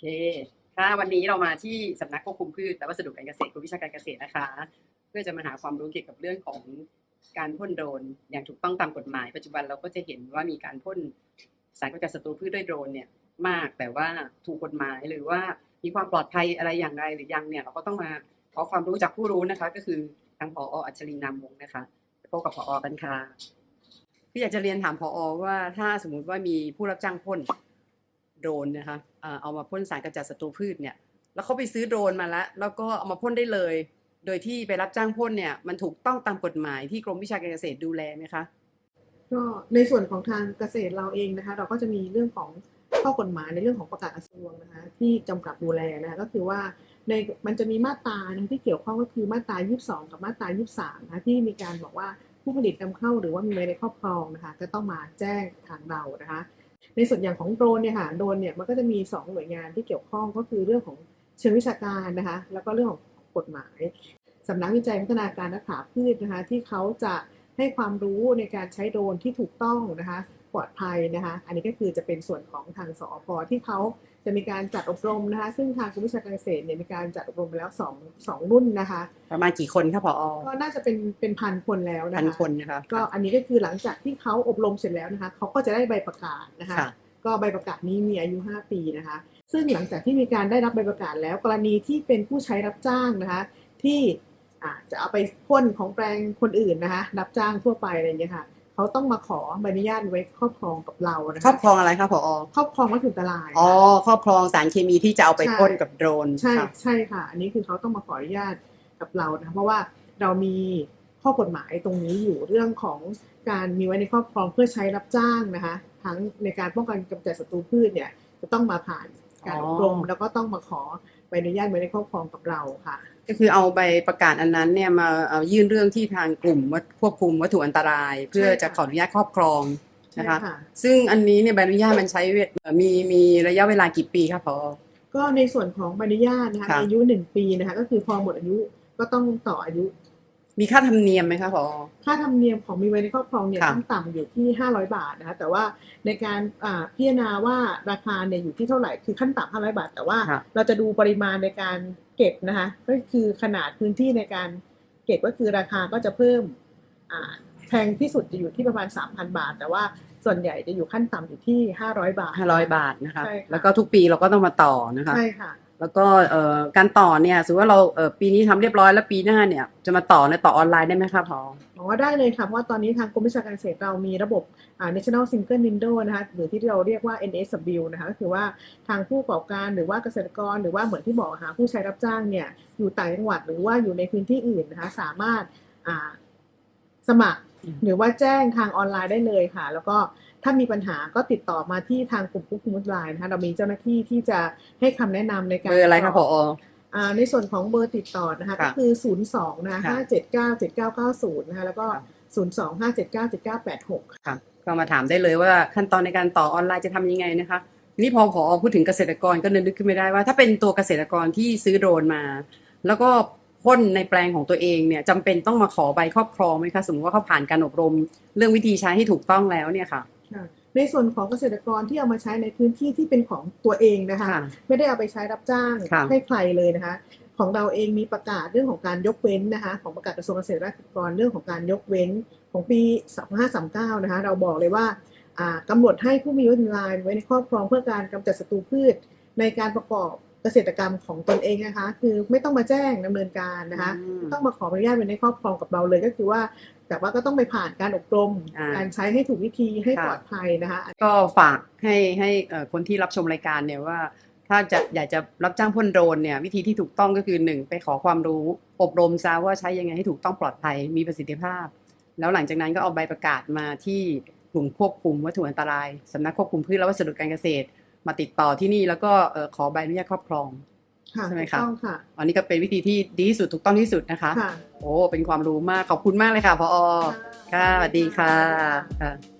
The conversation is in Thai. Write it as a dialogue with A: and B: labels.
A: เคค่ะวันนี้เรามาที่สำนักควบคุมพืชและวัสดุการเกษตรกรมวิชาการเกษตรนะคะ เพื่อจะมาหาความรู้เกี่ยวกับเรื่องของการพ่นโดรนอย่างถูกต้องตามกฎหมาย ปัจจุบันเราก็จะเห็นว่ามีการพ่นสารกำจัดศัตรูพืชด้วยโดรนเนี่ยมากแต่ว่าถูกกฎหมายหรือว่ามีความปลอดภัยอะไรอย่างไรหรือยังเนี่ยเราก็ต้องมาขอความรู้จากผู้รู้นะคะ ก็คือทางผออัญชลีนามวงศ์นะคะพบกับผอกันค่ะพี่อยากจะเรียนถามผอว่าถ้าสมมุติว่ามีผู้รับจ้างพ่น โดรนนะคะเอามาพ่นสารกำจัดศัตรูพืชเนี่ยแล้วเขาไปซื้อโดรนมาแล้ว แล้วก็เอามาพ่นได้เลย โดยที่ไปรับจ้างพ่นเนี่ยมันถูกต้องตามกฎหมายที่กรมวิชาการเกษตรดูแลไหมคะ
B: ก็ในส่วนของทางเกษตรเราเองนะคะ เราก็จะมีเรื่องของข้อกฎหมายในเรื่องของประกาศกระทรวงนะคะที่กำกับดูแลนะคะก็คือว่าในมันจะมีมาตรานะที่เกี่ยวข้องก็คือมาตรา 22 กับมาตรา 23 นะคะที่มีการบอกว่าผู้ผลิตนำเข้าหรือว่ามีไว้ในครอบครองนะคะจะต้องมาแจ้งทางเรานะคะ ในส่วนอย่างของโดรนเนี่ยค่ะโดรนเนี่ยมันก็จะมี 2 หน่วยงานที่เกี่ยวข้องก็คือเรื่องของเชิงวิชาการนะคะ แล้วก็เรื่องของกฎหมายสำนักวิจัยพัฒนาการนักขาพืชนะคะที่เขาจะให้ความรู้ในการใช้โดรนที่ถูกต้องนะคะ ปลอดภัยนะคะ อันนี้ก็คือจะเป็นส่วนของทางสอพที่เขาจะมีการจัดอบรมนะคะ ซึ่งทางกรมวิชาการเกษตรเนี่ยมีการจัดอบรมไปแล้วสองสองรุ่นนะคะ
A: ประมาณกี่คนคะผอ
B: ก็น่าจะเป็นเป็นพันคนแล้วนะคะ
A: พันคนนะคะ
B: ก็อันนี้ก็คือหลังจากที่เขาอบรมเสร็จแล้วนะคะเขาก็จะได้ใบประกาศนะคะ
A: ค่ะ
B: ก็ใบประกาศนี้มีอายุ 5 ปีนะคะ ซึ่งหลังจากที่มีการได้รับใบประกาศแล้ว กรณีที่เป็นผู้ใช้รับจ้างนะคะ ที่อาจะเอาไปพ่นของแปลงคนอื่นนะคะ รับจ้างทั่วไปอะไรอย่างเงี้ยค่ะ เขาต้องมาขอใบอนุญาตไว้ครอบครองกับเรานะ
A: ครอ
B: คะ
A: บครองอะไรคะผอ
B: ครอบครองวัตถุอันตราย
A: อ๋อครอบครองสารเคมีที่จะเอาไปพ่นกับโดรน
B: ใช่
A: ค่ะ
B: ใช่ค่ะ อันนี้คือเขาต้องมาขออนุญาตกับเรานะเพราะว่าเรามีข้อกฎหมายตรงนี้อยู่เรื่องของการมีไว้ในครอบครองเพื่อใช้รับจ้างนะคะ ทั้งในการป้องกันกำจัดศัตรูพืชเนี่ยจะต้องมาผ่านการอบรมแล้วก็ต้องมาขอใบอนุญาตไว้ในครอบครองกับเราค่ะ
A: ก็คือเอาใบประกาศอันนั้นเนี่ยมาเอายื่นเรื่องที่ทางกลุ่มวัดควบคุมวัตถุอันตราย เพื่อจะขออนุญาตครอบครองนะคะ
B: ใช่ค่ะ
A: ซึ่งอันนี้เนี่ยใบอนุญาตมันใช้เวลเอ่อมีมีระยะเวลากี่ปีคะผอ
B: ก็ในส่วนของใบอนุญาตนะคะ
A: ค่ะ
B: อายุหนึ่งปีนะคะก็คือพอหมดอายุก็ต้องต่ออายุ
A: มีค่าธรรมเนียมไหมคะผอ
B: ค่าธรรมเนียมของมีไว้ในครอบครองเนี่ย
A: ค่ะ
B: ขั้นต่ำอยู่ที่ 500 บาทนะคะแต่ว่าในการอ่าพิจารณาว่าราคาเนี่ยอยู่ที่เท่าไหร่คือขั้นต่ำ500 บาท แต่ว่า
A: ค่ะ
B: เราจะดูปริมาณในการเก็บนะคะก็คือขนาดพื้นที่ในการเก็บก็คือราคาก็จะเพิ่มอ่าแพงที่สุดจะอยู่ที่ประมาณ 3,000 บาท แต่ว่าส่วนใหญ่จะอยู่ขั้นต่ำอยู่ที่ 500 บาท
A: ห้าร้อยบาทนะคะ
B: ใช่ค่ะ
A: แล้วก็ทุกปีเราก็ต้องมาต่อนะคะ
B: ใช่ค่ะ
A: แล้วก็การต่อเนี่ยสมมติว่าเราเปีนี้ทำเรียบร้อยแล้วปีหน้าเนี่ยจะมาต่อในต่อออนไลน์ได้ไหมคะพอ
B: อ๋อได้เลยค่ะ เพราะว่าตอนนี้ทางกรมวิชาการเกษตรเรามีระบบ National Single Window นะคะหรือที่เราเรียกว่า NSW นะคะก็คือว่าทางผู้ประกอบการหรือว่าเกษตรกร หรือว่าเหมือนที่บอกค่ะผู้ใช้รับจ้างเนี่ยอยู่ต่างจังหวัดหรือว่าอยู่ในพื้นที่อื่นนะคะสามารถ สมัคร
A: อืม
B: หรือว่าแจ้งทางออนไลน์ได้เลยค่ะ แล้วก็ถ้ามีปัญหาก็ติดต่อมาที่ทางกลุ่มผู้คุมออนไลน์นะคะเรามีเจ้าหน้าที่ที่จะให้คำแนะนำในการ
A: เบอร์อะไรคะพอ
B: อ่าในส่วนของเบอร์ติดต่อนะคะ
A: ค่ะ
B: ก็คือ 02นะคะ
A: ค่ะ
B: 579 7990นะคะแล้วก็
A: ค่ะ
B: 02 579 7986
A: ค่ะก็มาถามได้เลยว่าขั้นตอนในการต่อออนไลน์จะทำยังไงนะคะทีนี่พอพอพูดถึงเกษตรกรก็นึกขึ้นไม่ได้ว่า ถ้าเป็นตัวเกษตรกรที่ซื้อโดรนมา แล้วก็ พ่นในแปลงของตัวเองเนี่ยจำเป็นต้องมาขอใบครอบครองไหมคะสมมติว่าเขาผ่านการอบรม เรื่องวิธีใช้ให้ถูกต้องแล้วเนี่ยค่ะ
B: ค่ะในส่วนของเกษตรกรที่เอามาใช้ในพื้นที่ที่เป็นของตัวเองนะคะ
A: ค่ะ
B: ไม่ได้เอาไปใช้รับจ้าง
A: ค่ะ
B: ให้ใครเลยนะคะ ของเราเองมีประกาศเรื่องของการยกเว้นนะคะ ของประกาศกระทรวงเกษตรและสหกรณ์เรื่องของการยกเว้นของปี 2539 นะคะ เราบอกเลยว่าอ่ากำหนดให้ผู้มีวัตถุลายไว้ในครอบครองเพื่อการกำจัดศัตรูพืช ในการประกอบ เกษตรกรรมของตนเองนะคะ คือไม่ต้องมาแจ้งดำเนินการนะคะ
A: อืม
B: ต้องมาขออนุญาตไว้ในครอบครองกับเราเลยก็คือว่า แต่ว่าก็ต้องไปผ่านการอบรม
A: อ่า
B: การใช้ให้ถูกวิธีให้
A: ค่ะ
B: ปลอดภัยนะคะ
A: ก็ฝากให้ให้เอ่อคนที่รับชมรายการเนี่ยว่า ถ้าจะอยากจะรับจ้างพ่นโดรนเนี่ยวิธีที่ถูกต้องก็คือหนึ่งไปขอความรู้อบรมซะว่าใช้ยังไงให้ถูกต้องปลอดภัยมีประสิทธิภาพ แล้วหลังจากนั้นก็เอาใบประกาศมาที่กลุ่มควบคุมวัตถุอันตรายสำนักควบคุมพืชและวัสดุการเกษตร มาติดต่อที่นี่แล้วก็เอ่อขอใบอนุญาตครอบครอง
B: ค่ะ
A: ใช่ไหม
B: ถูก
A: คะ
B: ต้องค่ะ
A: อันนี้ก็เป็นวิธีที่ดีที่สุดถูกต้องที่สุดนะคะ
B: ค่ะ
A: โอ้เป็นความรู้มากขอบคุณมากเลยค่ะพอค่ะสวัสดีค่ะค่ะ